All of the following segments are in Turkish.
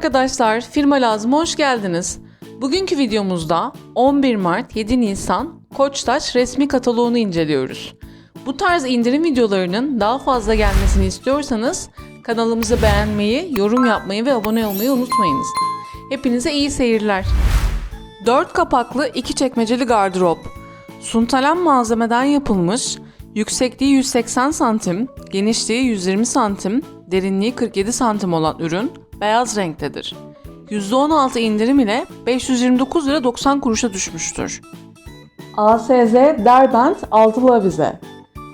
Arkadaşlar, Firma Lazım hoş geldiniz. Bugünkü videomuzda 11 Mart 7 Nisan Koçtaş resmi kataloğunu inceliyoruz. Bu tarz indirim videolarının daha fazla gelmesini istiyorsanız kanalımızı beğenmeyi, yorum yapmayı ve abone olmayı unutmayınız. Hepinize iyi seyirler. 4 kapaklı 2 çekmeceli gardırop. Suntalan malzemeden yapılmış, yüksekliği 180 santim, genişliği 120 santim, derinliği 47 santim olan ürün beyaz renktedir. %16 indirim ile 529 lira 90 kuruşa düşmüştür. ASZ Derbent altılı avize.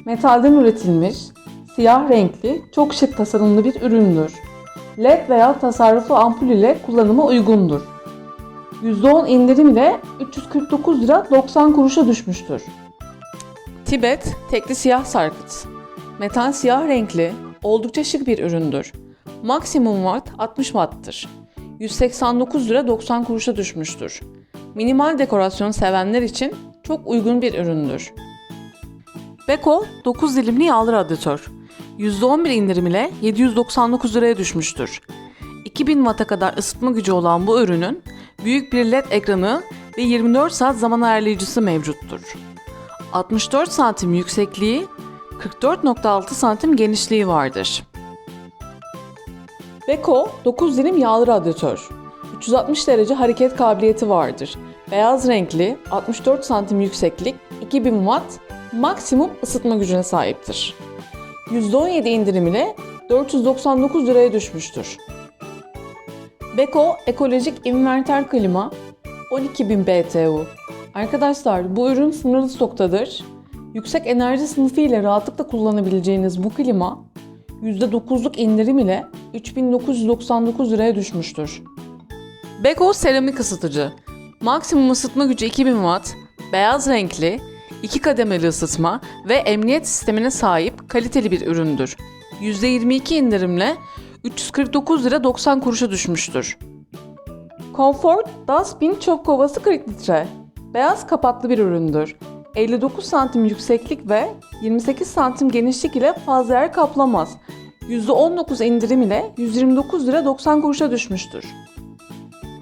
Metalden üretilmiş, siyah renkli, çok şık tasarımlı bir üründür. LED veya tasarruflu ampul ile kullanıma uygundur. %10 indirim ile 349 lira 90 kuruşa düşmüştür. Tibet tekli siyah sarkıt. Metal siyah renkli, oldukça şık bir üründür. Maksimum watt 60 watt'tır. 189 lira 90 kuruşa düşmüştür. Minimal dekorasyon sevenler için çok uygun bir üründür. Beko 9 dilimli yağlı radyatör. %11 indirim ile 799 liraya düşmüştür. 2000 Watt'a kadar ısıtma gücü olan bu ürünün büyük bir LED ekranı ve 24 saat zaman ayarlayıcısı mevcuttur. 64 santim yüksekliği, 44.6 santim genişliği vardır. Beko 9 dilim yağlı radyatör. 360 derece hareket kabiliyeti vardır. Beyaz renkli, 64 santim yükseklik, 2000 watt, maksimum ısıtma gücüne sahiptir. %17 indirim ile 499 liraya düşmüştür. Beko ekolojik inverter klima 12.000 BTU. Arkadaşlar bu ürün sınırlı stoktadır. Yüksek enerji sınıfı ile rahatlıkla kullanabileceğiniz bu klima %9'luk indirim ile 3999 liraya düşmüştür. Beko seramik ısıtıcı. Maksimum ısıtma gücü 2000 watt, beyaz renkli, iki kademeli ısıtma ve emniyet sistemine sahip kaliteli bir üründür. %22 indirimle 349 lira 90 kuruşa düşmüştür. Comfort Dustbin çöp kovası 40 litre. Beyaz kapaklı bir üründür. 59 santim yükseklik ve 28 santim genişlik ile fazla yer kaplamaz. %19 indirim ile 129 lira 90 kuruşa düşmüştür.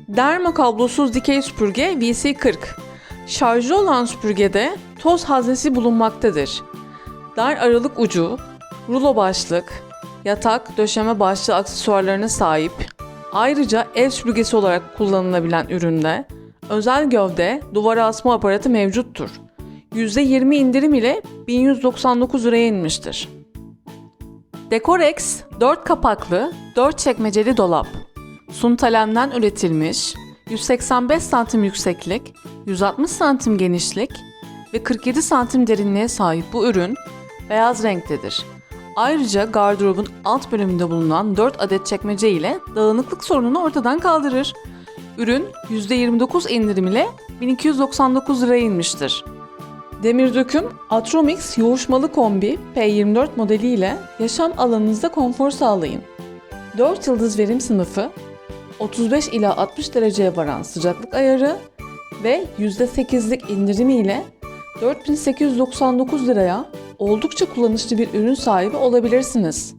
Derma kablosuz dikey süpürge VC40. Şarjlı olan süpürgede toz haznesi bulunmaktadır. Dar aralık ucu, rulo başlık, yatak, döşeme başlığı aksesuarlarına sahip. Ayrıca ev süpürgesi olarak kullanılabilen üründe özel gövde, duvara asma aparatı mevcuttur. %20 indirim ile 1199 liraya inmiştir. Decorex 4 kapaklı, 4 çekmeceli dolap. Suntalem'den üretilmiş, 185 santim yükseklik, 160 santim genişlik ve 47 santim derinliğe sahip bu ürün beyaz renktedir. Ayrıca gardırobun alt bölümünde bulunan 4 adet çekmece ile dağınıklık sorununu ortadan kaldırır. Ürün %29 indirim ile 1299 liraya inmiştir. Demir döküm Atromix yoğuşmalı kombi P24 modeliyle yaşam alanınızda konfor sağlayın. 4 yıldız verim sınıfı, 35 ila 60 dereceye varan sıcaklık ayarı ve %8'lik indirimiyle 4899 liraya oldukça kullanışlı bir ürün sahibi olabilirsiniz.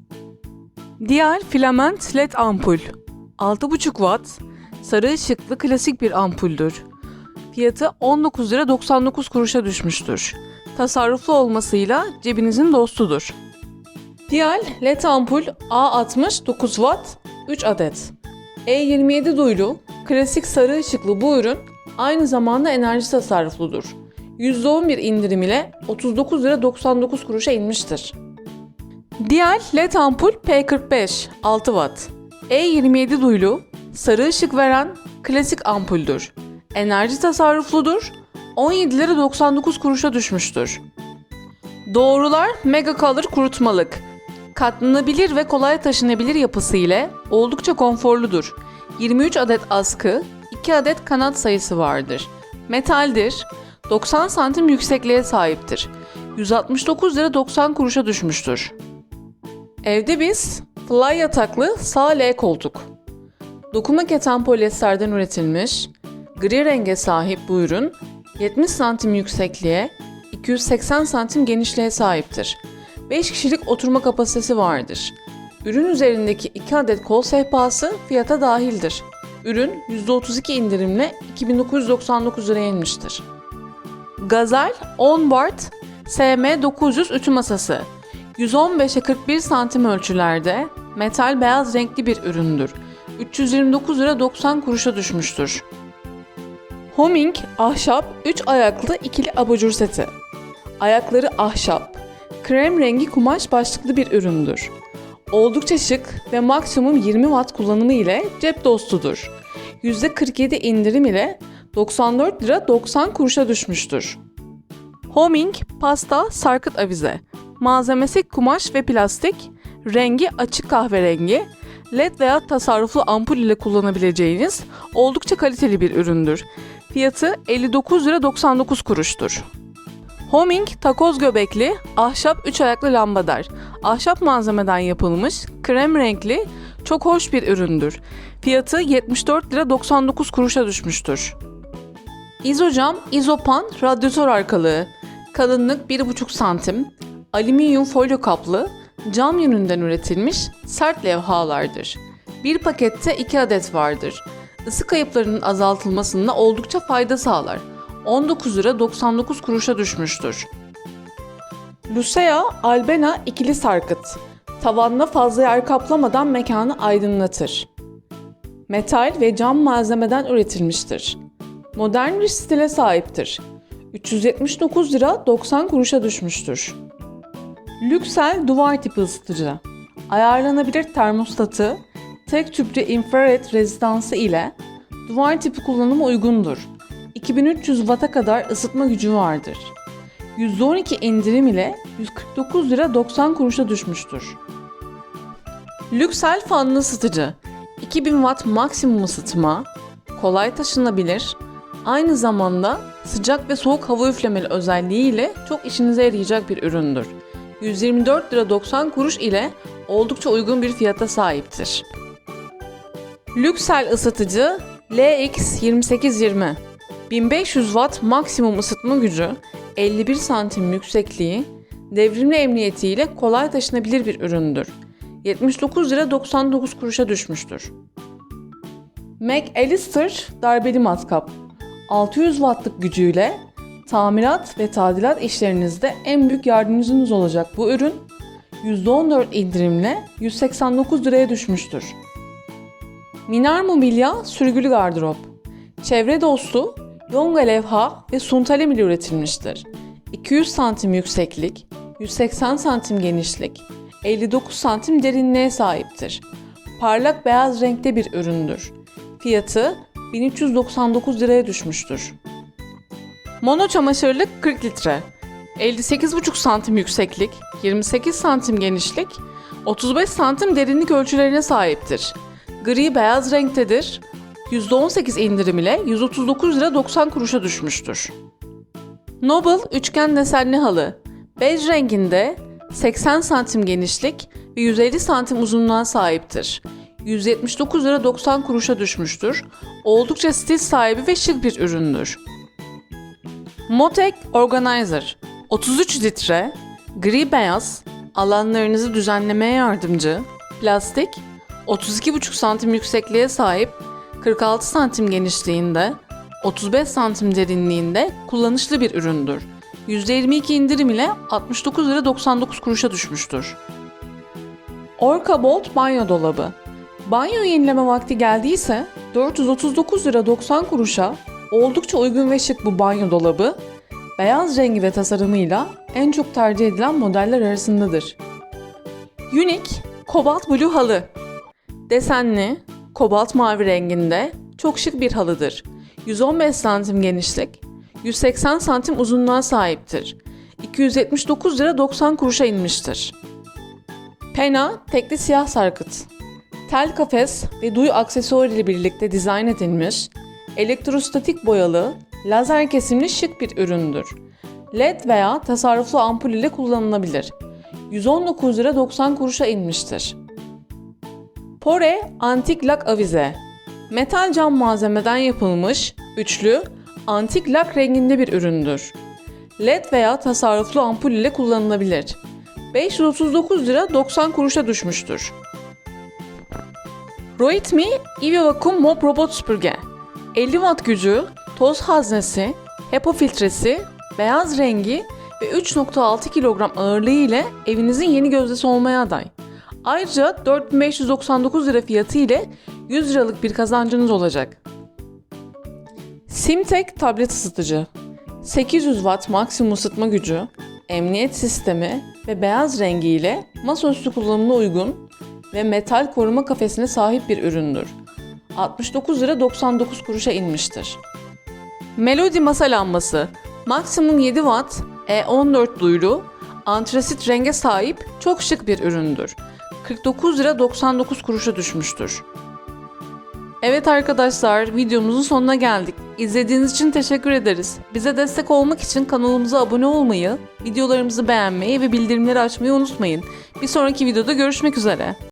Diğer filament led ampul 6,5 watt sarı ışıklı klasik bir ampuldür. Fiyatı 19 lira 99 kuruşa düşmüştür. Tasarruflu olmasıyla cebinizin dostudur. Dial LED ampul A60 9 watt 3 adet. E27 duyulu klasik sarı ışıklı bu ürün aynı zamanda enerji tasarrufludur. %11 indirim ile 39 lira 99 kuruşa inmiştir. Diğer LED ampul P45 6 watt. E27 duyulu sarı ışık veren klasik ampuldür. Enerji tasarrufludur. 17 lira 99 kuruşa düşmüştür. Doğrular Mega Color kurutmalık. Katlanabilir ve kolay taşınabilir yapısı ile oldukça konforludur. 23 adet askı, 2 adet kanat sayısı vardır. Metaldir. 90 santim yüksekliğe sahiptir. 169 lira 90 kuruşa düşmüştür. Evde biz fly yataklı sağ L koltuk. Dokuma keten polyesterden üretilmiş, gri renge sahip bu ürün 70 santim yüksekliğe, 280 santim genişliğe sahiptir. 5 kişilik oturma kapasitesi vardır. Ürün üzerindeki 2 adet kol sehpası fiyata dahildir. Ürün %32 indirimle 2999 liraya inmiştir. Gazel Onboard SM900 ütü masası 115'e 41 santim ölçülerde metal beyaz renkli bir üründür. 329 lira 90 kuruşa düşmüştür. Homing ahşap 3 ayaklı ikili abajur seti. Ayakları ahşap, krem rengi kumaş başlıklı bir üründür. Oldukça şık ve maksimum 20 watt kullanımı ile cep dostudur. %47 indirim ile 94 lira 90 kuruşa düşmüştür. Homing pasta sarkıt avize. Malzemesi kumaş ve plastik, rengi açık kahverengi, led veya tasarruflu ampul ile kullanabileceğiniz oldukça kaliteli bir üründür. Fiyatı 59 lira 99 kuruştur. Homing takoz göbekli ahşap 3 ayaklı lambader. Ahşap malzemeden yapılmış, krem renkli, çok hoş bir üründür. Fiyatı 74 lira 99 kuruşa düşmüştür. İzocam izopan radyatör arkalığı. Kalınlık 1,5 santim. Alüminyum folyo kaplı, cam yününden üretilmiş sert levhalardır. Bir pakette 2 adet vardır. Isı kayıplarının azaltılmasında oldukça fayda sağlar. 19 lira 99 kuruşa düşmüştür. Lucea Albena ikili sarkıt. Tavanına fazla yer kaplamadan mekanı aydınlatır. Metal ve cam malzemeden üretilmiştir. Modern bir stile sahiptir. 379 lira 90 kuruşa düşmüştür. Lüksel duvar tipi ısıtıcı. Ayarlanabilir termostatı, tek tüplü infrared rezistansı ile duvar tipi kullanıma uygundur. 2300 Watt'a kadar ısıtma gücü vardır. %12 indirim ile 149 lira 90 kuruşa düşmüştür. Lüksel fanlı ısıtıcı. 2000 Watt maksimum ısıtma, kolay taşınabilir, aynı zamanda sıcak ve soğuk hava üflemeli özelliğiyle çok işinize yarayacak bir üründür. 124 lira 90 kuruş ile oldukça uygun bir fiyata sahiptir. Lüksel ısıtıcı LX2820 1500 Watt maksimum ısıtma gücü, 51 santim yüksekliği, devrimli emniyetiyle kolay taşınabilir bir üründür. 79 lira 99 kuruşa düşmüştür. McAllister darbeli matkap 600 wattlık gücüyle tamirat ve tadilat işlerinizde en büyük yardımcınız olacak bu ürün %14 indirimle 189 liraya düşmüştür. Minar Mobilya sürgülü gardırop. Çevre dostu, yonga levha ve suntalem ile üretilmiştir. 200 santim yükseklik, 180 santim genişlik, 59 santim derinliğe sahiptir. Parlak beyaz renkte bir üründür. Fiyatı 1399 liraya düşmüştür. Mono çamaşırlık 40 litre. 58,5 santim yükseklik, 28 santim genişlik, 35 santim derinlik ölçülerine sahiptir. Gri beyaz renktedir. %18 indirim ile 139 lira 90 kuruşa düşmüştür. Noble üçgen desenli halı. Bej renginde 80 santim genişlik ve 150 santim uzunluğa sahiptir. 179 lira 90 kuruşa düşmüştür. Oldukça stil sahibi ve şık bir üründür. Motek Organizer 33 litre, gri beyaz, alanlarınızı düzenlemeye yardımcı, plastik, 32,5 santim yüksekliğe sahip, 46 santim genişliğinde, 35 santim derinliğinde kullanışlı bir üründür. %22 indirim ile 69 lira 99 kuruşa düşmüştür. Orca Bolt banyo dolabı. Banyo yenileme vakti geldiyse 439 lira 90 kuruşa oldukça uygun ve şık bu banyo dolabı beyaz rengi ve tasarımıyla en çok tercih edilen modeller arasındadır. Unique Cobalt Blue halı. Desenli, kobalt mavi renginde çok şık bir halıdır. 115 santim genişlik, 180 santim uzunluğa sahiptir. 279 lira 90 kuruşa inmiştir. Pena tekli siyah sarkıt. Tel kafes ve duyu aksesuarı ile birlikte dizayn edilmiş, elektrostatik boyalı, lazer kesimli şık bir üründür. LED veya tasarruflu ampul ile kullanılabilir. 119 lira 90 kuruşa inmiştir. Pore antik lak avize. Metal cam malzemeden yapılmış, üçlü, antik lak renginde bir üründür. LED veya tasarruflu ampul ile kullanılabilir. 539 lira 90 kuruşa düşmüştür. Rohit Mi EV Vacuum Mop Robot Süpürge 50 watt gücü, toz haznesi, HEPA filtresi, beyaz rengi ve 3.6 kilogram ağırlığı ile evinizin yeni gözdesi olmaya aday. Ayrıca 4599 lira fiyatı ile 100 liralık bir kazancınız olacak. Simtek tablet ısıtıcı 800 watt maksimum ısıtma gücü, emniyet sistemi ve beyaz rengi ile masaüstü kullanımına uygun ve metal koruma kafesine sahip bir üründür. 69 lira 99 kuruşa inmiştir. Melody masa lambası maksimum 7 watt, E14 duyuru, antrasit renge sahip çok şık bir üründür. 49 lira 99 kuruşa düşmüştür. Evet arkadaşlar videomuzun sonuna geldik. İzlediğiniz için teşekkür ederiz. Bize destek olmak için kanalımıza abone olmayı, videolarımızı beğenmeyi ve bildirimleri açmayı unutmayın. Bir sonraki videoda görüşmek üzere.